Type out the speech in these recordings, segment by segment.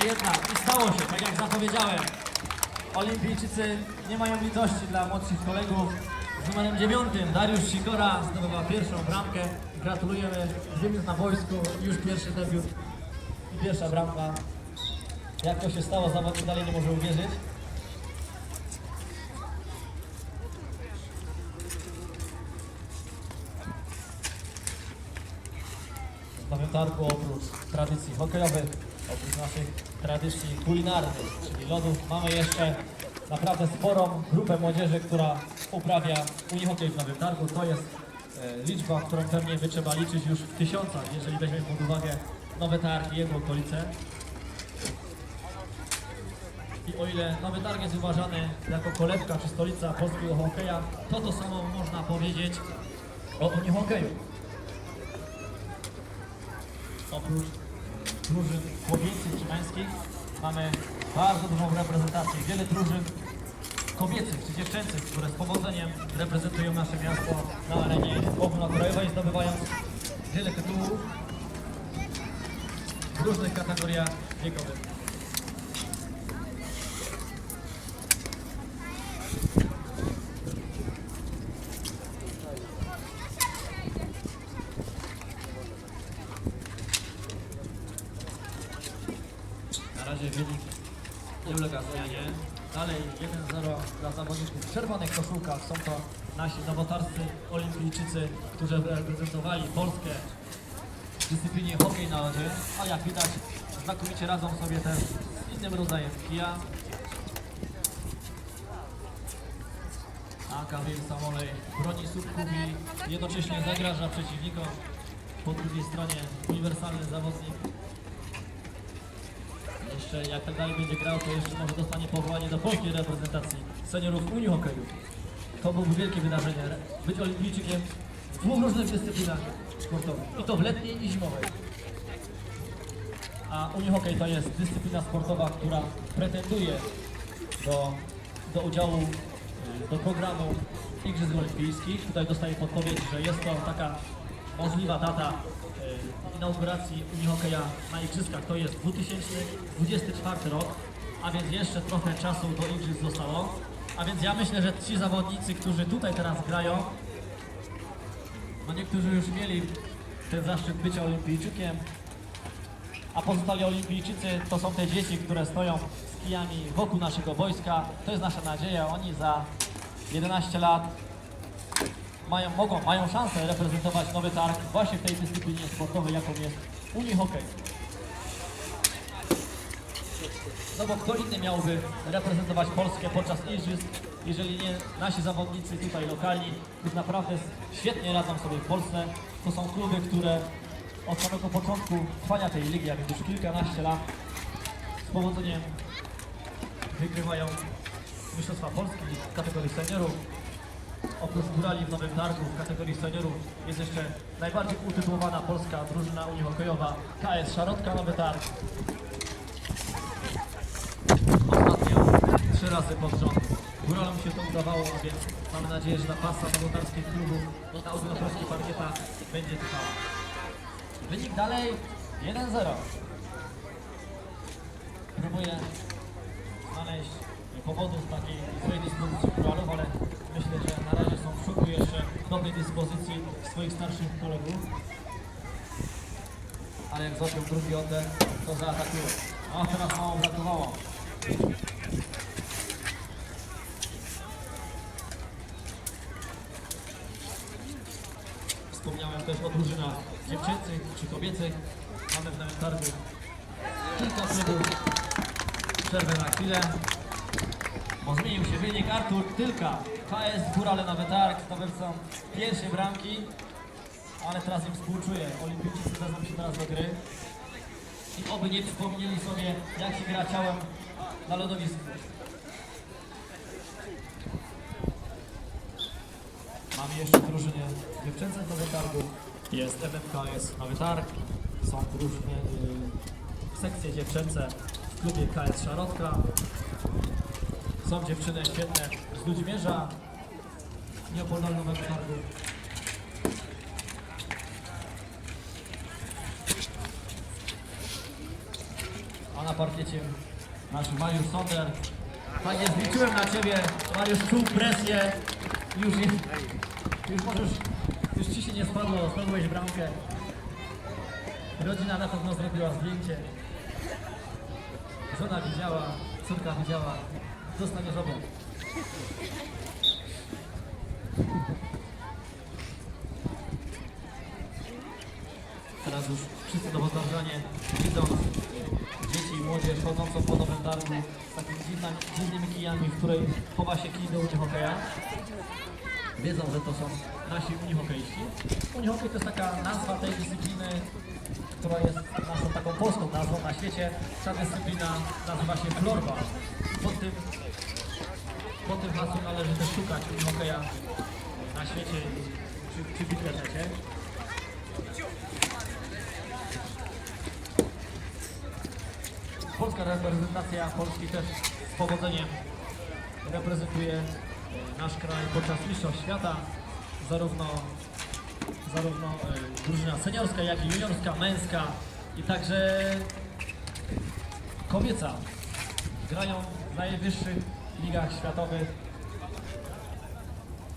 A jednak, i stało się, tak jak zapowiedziałem. Olimpijczycy nie mają litości dla młodszych kolegów. Z numerem dziewiątym Dariusz Sikora zdobywa pierwszą bramkę. Gratulujemy, minut na boisku, już pierwszy debiut i pierwsza bramka. Jak to się stało, zawodnik dalej nie może uwierzyć. Nowym Targu oprócz tradycji hokejowych, oprócz naszych tradycji kulinarnych, czyli lodów, mamy jeszcze naprawdę sporą grupę młodzieży, która uprawia unihokej w Nowym Targu. To jest e, liczba, którą pewnie by trzeba liczyć już w tysiącach, jeżeli weźmiemy pod uwagę Nowy Targ i jego okolice. I o ile Nowy Targ jest uważany jako kolebka czy stolica polskiego hokeja, to to samo można powiedzieć o unihokeju oprócz drużyn kobiecych czy męskich mamy bardzo dużą reprezentację. Wiele drużyn kobiecych czy dziewczęcych, które z powodzeniem reprezentują nasze miasto na arenie ogólnokrajowej, zdobywając wiele tytułów w różnych kategoriach wiekowych. Na razie wynik nie ulega zmianie. Dalej 1-0 dla zawodników w czerwonych koszulkach. Są to nasi nowotarscy olimpijczycy, którzy reprezentowali Polskę w dyscyplinie hokej na lodzie. A jak widać znakomicie radzą sobie też z innym rodzajem kija. A Kamil Samolej broni słupków i jednocześnie zagraża przeciwnikom. Po drugiej stronie uniwersalny zawodnik jeszcze jak tak dalej będzie grał, to jeszcze może dostanie powołanie do polskiej reprezentacji seniorów Unii Hokeju. To byłoby wielkie wydarzenie, być olimpijczykiem w dwóch różnych dyscyplinach sportowych. I to w letniej i zimowej. A Unii Hokej to jest dyscyplina sportowa, która pretenduje do, do udziału y, do programu Igrzysk Olimpijskich. Tutaj dostaję podpowiedź, że jest to taka możliwa data inauguracji Unii Hokeja na Igrzyskach. To jest 2024 rok, a więc jeszcze trochę czasu do Igrzysk zostało. A więc ja myślę, że ci zawodnicy, którzy tutaj teraz grają, no niektórzy już mieli ten zaszczyt bycia olimpijczykiem, a pozostali olimpijczycy to są te dzieci, które stoją z kijami wokół naszego wojska. To jest nasza nadzieja. Oni za 11 lat mają, mogą, mają szansę reprezentować Nowy Targ właśnie w tej dyscyplinie sportowej, jaką jest Unii Hokej. No bo kto inny miałby reprezentować Polskę podczas igrzysk, jeżeli nie nasi zawodnicy tutaj lokalni, którzy naprawdę świetnie radzą sobie w Polsce. To są kluby, które od samego początku trwania tej ligi, więc już kilkanaście lat, z powodzeniem wygrywają Mistrzostwa Polski w kategorii seniorów. Oprócz górali w Nowym Targu w kategorii seniorów jest jeszcze najbardziej utytułowana polska drużyna Unii Hokejowa KS Szarotka Nowy Targ. Ostatnio trzy razy pod rząd. Góralom się to udawało, więc mamy nadzieję, że ta pasa nowotarskich klubów na ogólnopolskich parkietach będzie trwała. Wynik dalej 1-0. Próbuję znaleźć powodów takiej złej dyspozycji góralów, ale myślę, że na razie są w szoku jeszcze dobrej dyspozycji swoich starszych kolegów. Ale jak złapią drugi oddech, to zaatakują. A teraz mało brakowało. Wspomniałem też o drużynach dziewczęcych czy kobiecych. Mamy w Nowym Targu kilka klubów. Przerwę na chwilę. Bo zmienił się wynik. Artur Tylka, KS Górale Nowy Targ, zdobywcą pierwszej bramki. Ale teraz im współczuję. Olimpijczycy wezmą się teraz do gry. I oby nie przypomnieli sobie, jak się gra ciałem na lodowisku. Mamy jeszcze drużyny dziewczęce z Nowego Targu. Jest MMK, jest Nowy Targ. Są drużyny, y, sekcje dziewczęce w klubie KS Szarotka. Są dziewczyny świetne z Ludźmierza, Nieopodal Nowego Targu. A na parkiecie nasz Mariusz Sonder. Tak jest, liczyłem na Ciebie. Mariusz czuł presję. Już, nie, już możesz, już Ci się nie spadło, spadłeś bramkę. Rodzina na pewno zrobiła zdjęcie. Żona widziała, córka widziała. Dostaniesz obok. Teraz już wszyscy dowodowrzonie widzą dzieci i młodzież chodzącą po nowym targu z takimi dziwnymi, dziwnymi kijami, w której chowa się kij do unihokea. Wiedzą, że to są nasi unihokeiści. Unihokej to jest taka nazwa tej dyscypliny, która jest naszą taką polską nazwą na świecie. Ta dyscyplina nazywa się floorball. Tym, pod tym hasłem należy też szukać unihokeja na świecie czy, czy w internecie. Polska reprezentacja Polski też z powodzeniem reprezentuje nasz kraj podczas Mistrzostw Świata. Zarówno, zarówno e, drużyna seniorska, jak i juniorska, męska i także kobieca grają w najwyższych ligach światowych.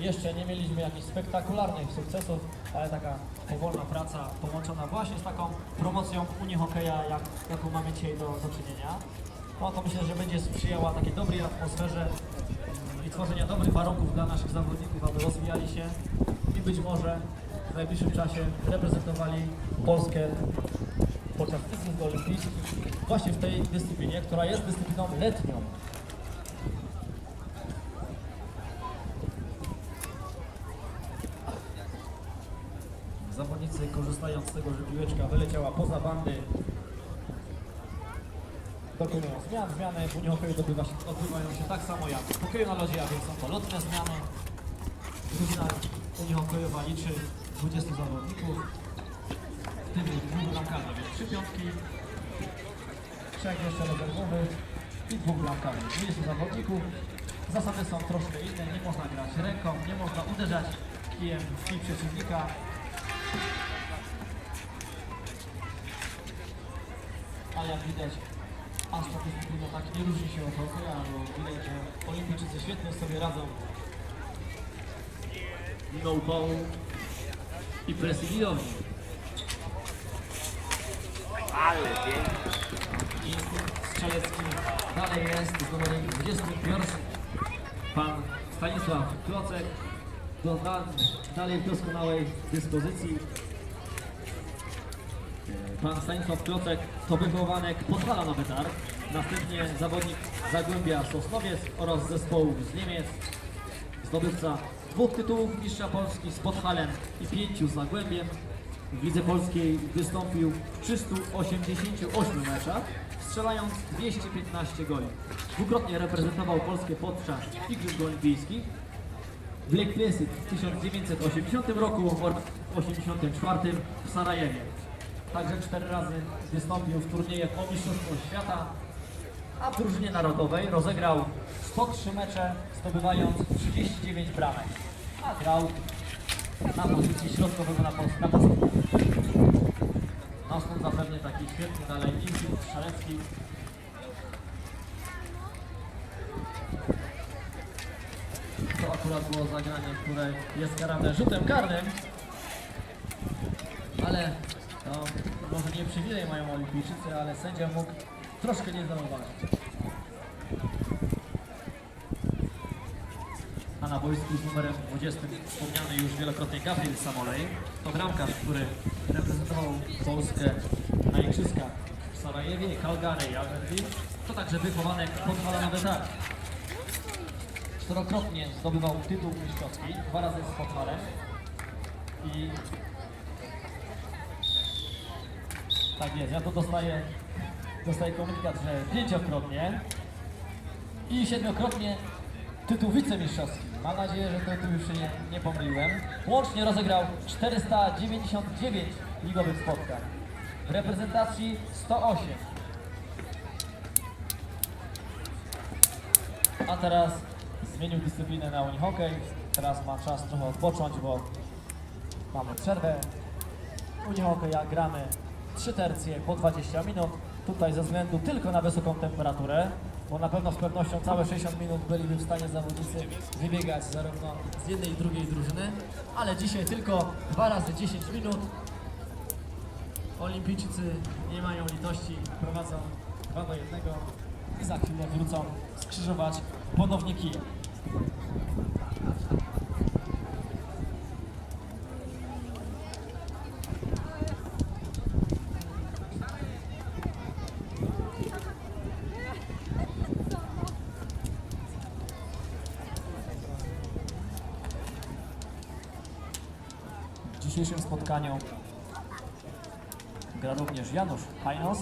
Jeszcze nie mieliśmy jakichś spektakularnych sukcesów, ale taka powolna praca połączona właśnie z taką promocją unihokeja, jak, jaką mamy dzisiaj do, do czynienia. No to myślę, że będzie sprzyjała takiej dobrej atmosferze mm, i tworzenia dobrych warunków dla naszych zawodników, aby rozwijali się i być może w najbliższym czasie reprezentowali Polskę podczas Igrzysk Olimpijskich właśnie w tej dyscyplinie, która jest dyscypliną letnią. Zawodnicy korzystając z tego, że piłeczka wyleciała poza bandy dokonują zmian. Zmiany w Unii odbywa się, odbywają się tak samo jak w hokeju na lodzie, a więc są to lotne zmiany. Drużyna Unii Hokejowa liczy 20 zawodników, tym dwóch bramkarzy, więc trzy piątki, trzech jeszcze rezerwowych i dwóch bramkarzy. 20 zawodników. Zasady są troszkę inne, nie można grać ręką, nie można uderzać kijem w kij przeciwnika. Ale jak widać, ta dyscyplina tak nie różni się od hokeja, bo widać, że olimpijczycy świetnie sobie radzą mimo upału i widowni. Ale pięknie. Instynkt strzelecki dalej jest z numerem 21. Pan Stanisław Klocek do da, dalej w doskonałej dyspozycji. Pan Stanisław Klocek to wychowanek Podhala Nowy Targ. Następnie zawodnik Zagłębia Sosnowiec oraz zespołów z Niemiec. Zdobywca dwóch tytułów mistrza Polski z Podhalem i pięciu z Zagłębiem. W Lidze Polskiej wystąpił w 388 meczach, strzelając 215 goli. Dwukrotnie reprezentował Polskę podczas Igrzysk Olimpijskich w Placid w 1980 roku oraz w 1984 w Sarajewie. Także cztery razy wystąpił w turniejach o Mistrzostwo Świata, a w drużynie narodowej rozegrał 103 mecze, zdobywając 39 bramek. A grał na pozycji środkowego napastnika. No taki świetny dalej instynkt strzelecki. To akurat było zagranie, które jest karane rzutem karnym. Ale no, może nie przywilej mają olimpijczycy, ale sędzia mógł troszkę nie zauważyć. A na boisku z numerem 20 wspomniany już wielokrotnie Gabriel Samolej. To bramkarz, który reprezentował Polskę na igrzyskach w Sarajewie, Calgary i Albertville. To także wychowanek Podhala na Wetar. Czterokrotnie zdobywał tytuł mistrzowski, dwa razy z Podhalem. I tak jest, ja to dostaję, dostaję komunikat, że pięciokrotnie i siedmiokrotnie tytuł wicemistrzowski. Mam nadzieję, że to tu już się nie, nie pomyliłem. Łącznie rozegrał 499 ligowych spotkań. Reprezentacji 108. A teraz zmienił dyscyplinę na unihokej. Teraz ma czas trochę odpocząć, bo mamy przerwę. Unihokeja gramy 3 tercje po 20 minut. tutaj ze względu tylko na wysoką temperaturę, bo na pewno z pewnością całe 60 minut byliby w stanie zawodnicy wybiegać zarówno z jednej i drugiej drużyny, ale dzisiaj tylko dwa razy 10 minut. Olimpijczycy nie mają litości, prowadzą 2 do 1 i za chwilę wrócą skrzyżować ponownie kije. W dzisiejszym spotkaniu gra również Janusz Hajnos,